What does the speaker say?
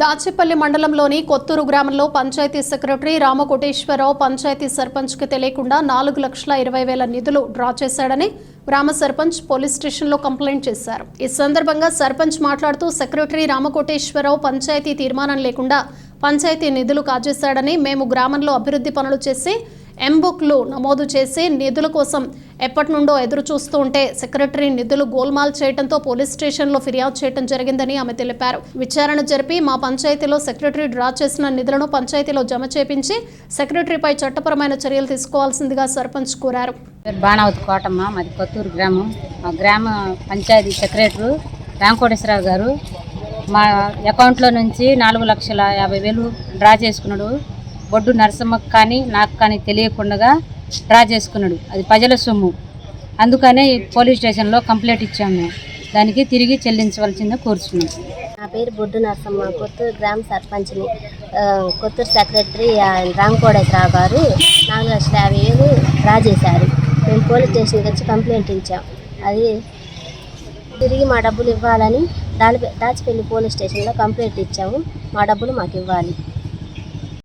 దాచేపల్లి మండలంలోని కొత్తూరు గ్రామంలో పంచాయతీ సెక్రటరీ రామకోటేశ్వరరావు పంచాయతీ సర్పంచ్కి తెలియకుండా నాలుగు లక్షల ఇరవై వేల నిధులు డ్రా చేశాడని గ్రామ సర్పంచ్ పోలీస్ స్టేషన్లో కంప్లైంట్ చేశారు. ఈ సందర్భంగా సర్పంచ్ మాట్లాడుతూ సెక్రటరీ రామకోటేశ్వరరావు పంచాయతీ తీర్మానం లేకుండా పంచాయతీ నిధులు కాజేశాడని మేము గ్రామంలో అభివృద్ధి పనులు చేసి ఎంబుక్లు నమోదు చేసి నిధుల కోసం ఎప్పటి నుండో ఎదురు చూస్తూ ఉంటే సెక్రటరీ నిధులు గోల్మాల్ చేయడంతో పోలీస్ స్టేషన్లో ఫిర్యాదు చేయడం జరిగిందని ఆమె తెలిపారు. విచారణ జరిపి మా పంచాయతీలో సెక్రటరీ డ్రా చేసిన నిధులను పంచాయతీలో జమ చేపించి సెక్రటరీపై చట్టపరమైన చర్యలు తీసుకోవాల్సిందిగా సర్పంచ్ కోరారు. బాణావతి కోటమ్మ మాది కొత్తూరు గ్రామం. మా గ్రామ పంచాయతీ సెక్రటరీ రామకోటేశ్వరరావు గారు మా అకౌంట్లో నుంచి నాలుగు లక్షల యాభై వేలు డ్రా చేసుకున్నాడు. బొడ్డు నరసమ్మకు కానీ నాకు కానీ తెలియకుండా డ్రా చేసుకున్నాడు. అది ప్రజల సొమ్ము. అందుకనే పోలీస్ స్టేషన్లో కంప్లైంట్ ఇచ్చాము దానికి తిరిగి చెల్లించవలసిందే కోరుచున్నాం. నా పేరు బొడ్డు నరసమ్మ కొత్తూరు గ్రామ సర్పంచ్ని. కొత్తూరు సెక్రటరీ ఆ, రామకోడేశ్వరరావు గారు నాలుగు లక్షల యాభై వేలు డ్రా చేశారు. మేము పోలీస్ స్టేషన్కి వచ్చి కంప్లైంట్ ఇచ్చాం. అది తిరిగి మా డబ్బులు ఇవ్వాలని దాని దాచిపల్లి పోలీస్ స్టేషన్లో కంప్లైంట్ ఇచ్చాము. మా డబ్బులు మాకు ఇవ్వాలి.